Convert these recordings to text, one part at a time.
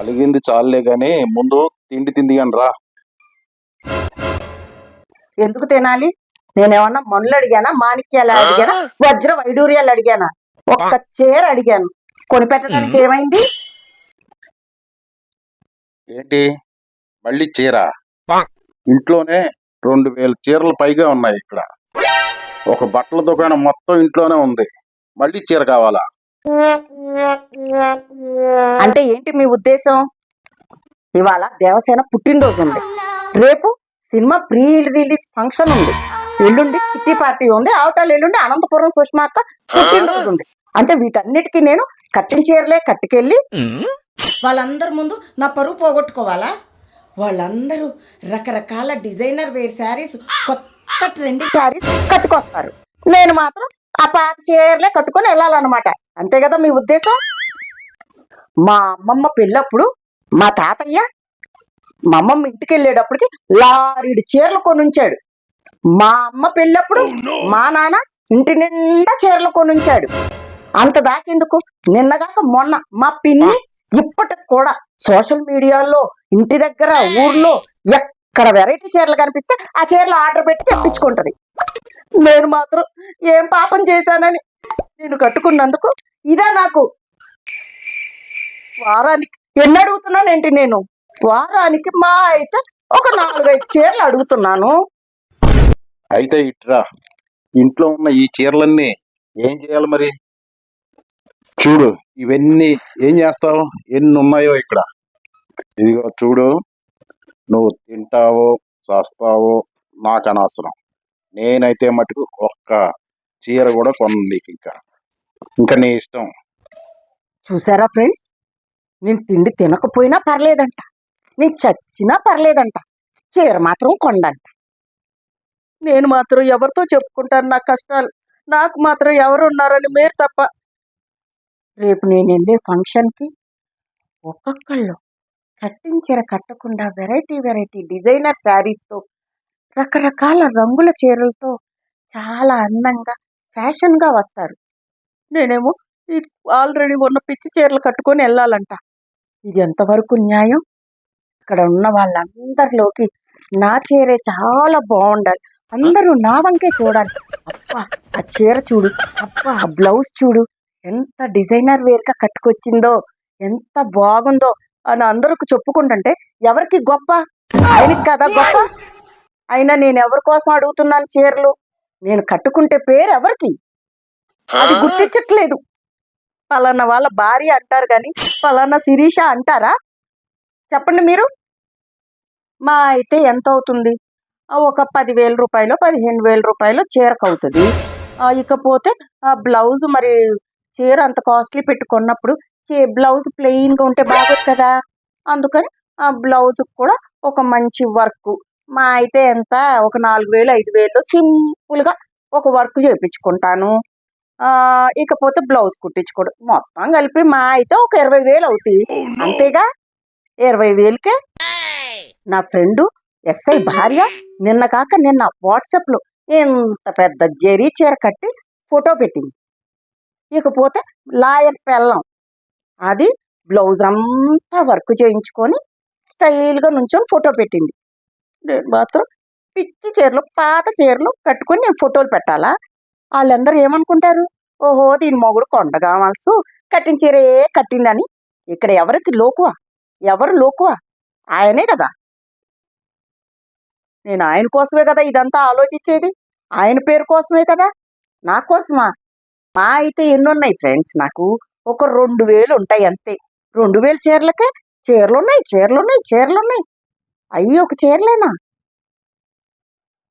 అలిగింది చాలులే గాని ముందు తిండి తింది గాని రా. ఎందుకు తినాలి? నేనేమన్నా మనులు అడిగానా? మాణిక్యాలు అడిగానా? వజ్ర వైడూర్యాలు అడిగానా? ఒక్క చీర అడిగాను. కొనిపెట్టడానికి ఏమైంది? ఏంటి? మళ్ళీ చీర? ఇంట్లోనే రెండు వేల చీరలు పైగా ఉన్నాయి ఇక్కడ. ఒక బట్టల దుకాణం మొత్తం ఇంట్లోనే ఉంది. మళ్ళీ చీర కావాలా? అంటే ఏంటి మీ ఉద్దేశం? ఇవాళ దేవసేన పుట్టినరోజు ఉంది. రేపు సినిమా ప్రీ రిలీజ్ ఫంక్షన్ ఉంది. ఎల్లుండి కిట్టి పార్టీ ఉంది అవటాలు ఎల్లుండి అనంతపురం సుష్మాక్క పుట్టినరోజు ఉంది. అంటే వీటన్నిటికీ నేను కట్టిన చీరలే కట్టుకెళ్ళి వాళ్ళందరి ముందు నా పరువు పోగొట్టుకోవాలా? వాళ్ళందరూ రకరకాల డిజైనర్ వేర్ శారీస్ కొత్త ట్రెండింగ్ శారీస్ కట్టుకొస్తారు. నేను మాత్రం ఆ పాత చీరలే కట్టుకొని వెళ్ళాలన్నమాట. అంతే కదా మీ ఉద్దేశం? మా అమ్మమ్మ పెళ్ళప్పుడు మా తాతయ్య మా అమ్మమ్మ ఇంటికి వెళ్ళేటప్పటికి లారీడు చీరలు కొనుంచాడు. మా అమ్మ పెళ్ళప్పుడు మా నాన్న ఇంటి నిండా చీరలు కొనుంచాడు. అంత దాకెందుకు నిన్నగాక మొన్న మా పిన్ని ఇప్పటికి కూడా సోషల్ మీడియాలో ఇంటి దగ్గర ఊర్లో ఎక్కడ వెరైటీ చీరలు కనిపిస్తే ఆ చీరలు ఆర్డర్ పెట్టి తెప్పించుకుంటది. నేను మాత్రం ఏం పాపం చేశానని నేను కట్టుకున్నందుకు ఇదా నాకు. వారానికి ఎన్ని అడుగుతున్నానేంటి నేను? వారానికి మా అయితే ఒక నాలుగైదు చీరలు అడుగుతున్నాను. అయితే ఇట్రా ఇంట్లో ఉన్న ఈ చీరలన్నీ ఏం చేయాలి మరి? చూడు ఇవన్నీ ఏం చేస్తావు? ఎన్ని ఉన్నాయో ఇక్కడ. ఇదిగో చూడు నువ్వు తింటావో చేస్తావో నాకు అనవసరం. నేనైతే మటుకు ఒక్క చీర కూడా కొను నీకు ఇంకా ఇంకా నీ ఇష్టం? చూసారా ఫ్రెండ్స్? నేను తిండి తినకపోయినా పర్లేదంట. నేను చచ్చినా పర్లేదంట. చీర మాత్రం కొండంట నేను మాత్రం ఎవరితో చెప్పుకుంటాను నా కష్టాలు? నాకు మాత్రం ఎవరు ఉన్నారని మీరు తప్ప. రేపు నేను వెళ్ళే ఫంక్షన్కి ఒక్కొక్కళ్ళు కట్టిన చీర కట్టకుండా వెరైటీ వెరైటీ డిజైనర్ శారీస్తో రకరకాల రంగుల చీరలతో చాలా అందంగా ఫ్యాషన్గా వస్తారు. నేనేమో ఈ ఆల్రెడీ ఉన్న పిచ్చి చీరలు కట్టుకొని వెళ్ళాలంట ఇది ఎంతవరకు న్యాయం? ఇక్కడ ఉన్న వాళ్ళందరిలోకి నా చీరే చాలా బాగుండాలి అందరూ నా వంకే చూడాలి. అబ్బా ఆ చీర చూడు. అబ్బా ఆ బ్లౌజ్ చూడు. ఎంత డిజైనర్ వేర్గా కట్టుకొచ్చిందో ఎంత బాగుందో అని అందరికి చెప్పుకుంటుంటే ఎవరికి గొప్ప? ఆయనకి కదా గొప్ప? అయినా నేను ఎవరి కోసం అడుగుతున్నాను చీరలు? నేను కట్టుకుంటే పేరు ఎవరికి? అది గుర్తించట్లేదు. పలానా వాళ్ళ భార్య అంటారు కానీ పలానా శిరీష అంటారా? చెప్పండి మీరు. మా అయితే ఎంత అవుతుంది? ఒక పదివేల రూపాయలు పదిహేను వేల రూపాయలు చీరకు అవుతుంది. ఇకపోతే ఆ బ్లౌజ్ మరి చీర అంత కాస్ట్లీ పెట్టుకున్నప్పుడు చీ బ్లౌజ్ ప్లెయిన్గా ఉంటే బాగోదు కదా. అందుకని ఆ బ్లౌజ్ కూడా ఒక మంచి వర్క్ మా అయితే ఎంత? ఒక నాలుగు వేలు ఐదు వేలు సింపుల్గా ఒక వర్క్ చేయించుకుంటాను ఆ, ఇకపోతే బ్లౌజ్ కుట్టించుకోవడం మొత్తం కలిపి మా అయితే ఒక ఇరవై వేలు అవుతాయి. అంతేగా? ఇరవై వేలకే నా ఫ్రెండు ఎస్ఐ భార్య నిన్న కాక నిన్న వాట్సాప్లో ఇంత పెద్ద జెరీ చీర కట్టి ఫోటో పెట్టింది. ఇకపోతే లాయర్ పెళ్ళం. అది బ్లౌజ్ అంతా వర్క్ చేయించుకొని స్టైల్గా నుంచొని ఫోటో పెట్టింది. నేను మాత్రం పిచ్చి చీరలు పాత చీరలు కట్టుకొని నేను ఫోటోలు పెట్టాలా? వాళ్ళందరూ ఏమనుకుంటారు? ఓహో దీని మొగుడు కొండ కావాల్సు కట్టిన చీరే కట్టిందని. ఇక్కడ ఎవరికి లోకువా? ఎవరు లోకువా? ఆయనే కదా. నేను ఆయన కోసమే కదా ఇదంతా ఆలోచించేది. ఆయన పేరు కోసమే కదా. నా కోసమా? మా అయితే ఎన్నున్నాయి ఫ్రెండ్స్ నాకు. ఒక రెండు వేలు ఉంటాయి అంతే. రెండు వేలు చీరలకే? చీరలు ఉన్నాయి చీరలు అవి ఒక చీరలేనా?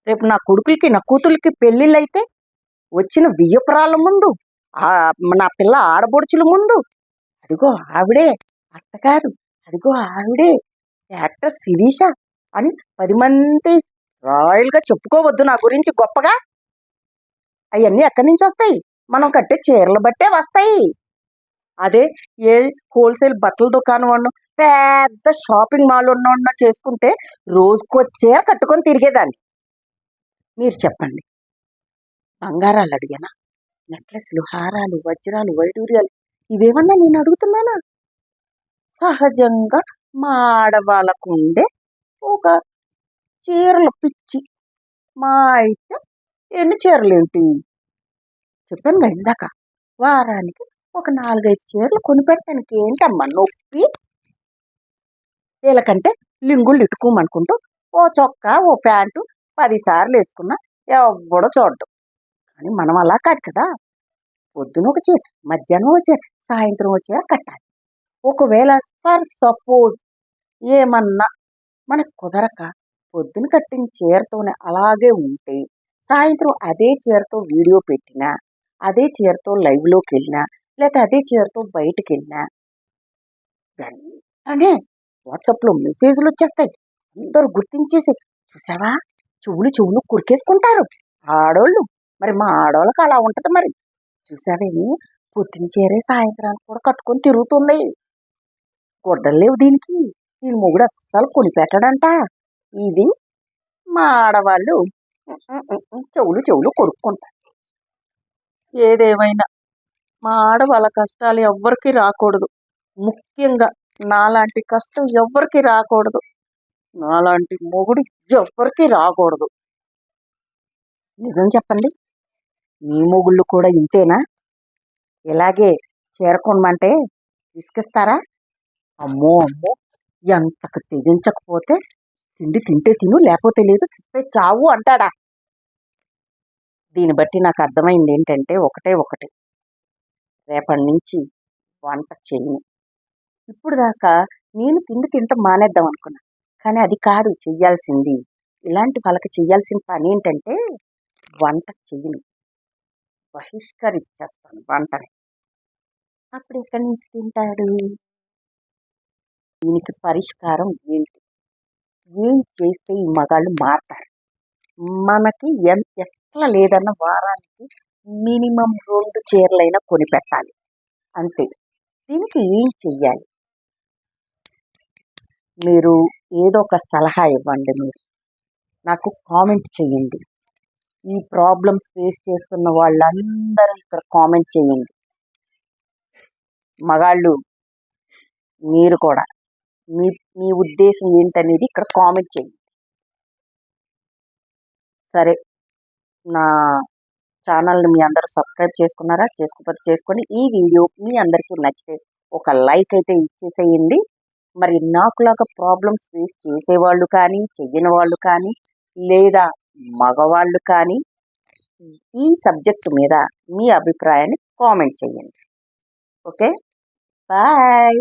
రేపు నా కొడుకులకి నా కూతురికి పెళ్ళిళ్ళు అయితే వచ్చిన వియ్యపురాల ముందు నా పిల్ల ఆడబొడుచుల ముందు అదిగో ఆవిడే అత్తగారు అదిగో ఆవిడే యాక్టర్ శిరీష అని పది మంది రాయల్గా చెప్పుకోవద్దు నా గురించి గొప్పగా. అవన్నీ ఎక్కడి నుంచి వస్తాయి? మనం కట్టే చీరలు బట్టే వస్తాయి. అదే ఏ హోల్సేల్ బట్టల దుకాణం ఉన్న పెద్ద షాపింగ్ మాల్ ఉన్న చేసుకుంటే రోజుకొచ్చే కట్టుకొని తిరిగేదాన్ని. మీరు చెప్పండి. బంగారాలు అడిగానా? నెక్లెస్లు హారాలు వజ్రాలు వైడూర్యాలు ఇవేమన్నా నేను అడుగుతున్నానా? సహజంగా మా ఆడవాళ్ళకు ఉండే ఒక చీరల పిచ్చి. మా అయితే ఎన్ని చీరలు ఏంటి చెప్పాను కదా ఇందాక. వారానికి ఒక నాలుగైదు చీరలు కొనిపెట్టడానికి ఏంటమ్మా నొప్పి? వీళ్ళకంటే లింగులు ఇట్టుకోమనుకుంటూ ఓ చొక్కా ఓ ప్యాంటు పదిసార్లు వేసుకున్నా ఎవడో చూడటం కానీ మనం అలా కాదు కదా. పొద్దున ఒక చీర మధ్యాహ్నం ఒక చీర సాయంత్రం ఒక చీర కట్టాలి. ఒకవేళ ఫర్ సపోజ్ ఏమన్నా మనకు కుదరక పొద్దున కట్టిన చీరతోనే అలాగే ఉంటే సాయంత్రం అదే చీరతో వీడియో పెట్టినా అదే చీరతో లైవ్లోకి వెళ్ళినా లేకపోతే అదే చీరతో బయటికి వెళ్ళినా వెంటనే వాట్సాప్లో మెసేజ్లు వచ్చేస్తాయి అందరూ గుర్తించేసి చూసావా? చెవులు చెవులు కురికేసుకుంటారు. ఆడోళ్ళు. మరి మా ఆడవాళ్ళకి అలా ఉంటుంది మరి. చూసావేమి పొద్దున చేరే సాయంత్రానికి కూడా కట్టుకొని తిరుగుతుంది గుడ్డలు లేవు దీనికి. దీని మొగుడు అస్సలు కొనిపెట్టడంట ఇది మా ఆడవాళ్ళు. చెవులు చెవులు కొరుక్కుంటారు ఏదేమైనా మా ఆడవాళ్ళ కష్టాలు ఎవ్వరికీ రాకూడదు. ముఖ్యంగా నాలాంటి కష్టం ఎవ్వరికి రాకూడదు. నాలాంటి మొగుడు ఎవ్వరికి రాకూడదు. నిజం చెప్పండి. మీ మొగుళ్ళు కూడా ఇంతేనా? ఇలాగే చేరకొనమంటే తీసుకిస్తారా అమ్మో అమ్మో. ఎంతకు తెగించకపోతే తిండి తింటే తిను లేకపోతే లేదు చూస్తే చావు అంటాడా? దీన్ని బట్టి నాకు అర్థమైంది ఏంటంటే ఒకటే ఒకటి. రేపటి నుంచి వంట చేయను ఇప్పుడు దాకా నేను తిండి తింటాం మానేద్దాం అనుకున్నా. కానీ అది కాదు చెయ్యాల్సింది. ఇలాంటి వాళ్ళకి చెయ్యాల్సిన పని ఏంటంటే వంట చెయ్యను. బహిష్కరించేస్తాను వంటని. అప్పుడు ఎక్కడి నుంచి తింటాడు? దీనికి పరిష్కారం ఏంటి? ఏం చేస్తే ఈ మగాళ్ళు మారుతారు? మనకి ఎంత ఎట్లా లేదన్న వారానికి మినిమం రెండు చీరలైనా కొనిపెట్టాలి అంతే. దీనికి ఏం చెయ్యాలి? మీరు ఏదో ఒక సలహా ఇవ్వండి మీరు. నాకు కామెంట్ చేయండి. ఈ ప్రాబ్లమ్స్ ఫేస్ చేస్తున్న వాళ్ళందరూ ఇక్కడ కామెంట్ చేయండి. మగాళ్ళు మీరు కూడా. మీ మీ ఉద్దేశం ఏంటనేది ఇక్కడ కామెంట్ చేయండి. సరే నా ఛానల్ని మీ అందరూ సబ్స్క్రైబ్ చేసుకున్నారా? చేసుకోకపోతే చేసుకొని ఈ వీడియో మీ అందరికీ నచ్చితే ఒక లైక్ అయితే ఇచ్చేసేయండి. మరి నాకులాగా ప్రాబ్లమ్స్ ఫేస్ చేసేవాళ్ళు కానీ చెయ్యని వాళ్ళు కానీ లేదా మగవాళ్ళు కానీ ఈ సబ్జెక్ట్ మీద మీ అభిప్రాయాన్ని కామెంట్ చేయండి. Okay bye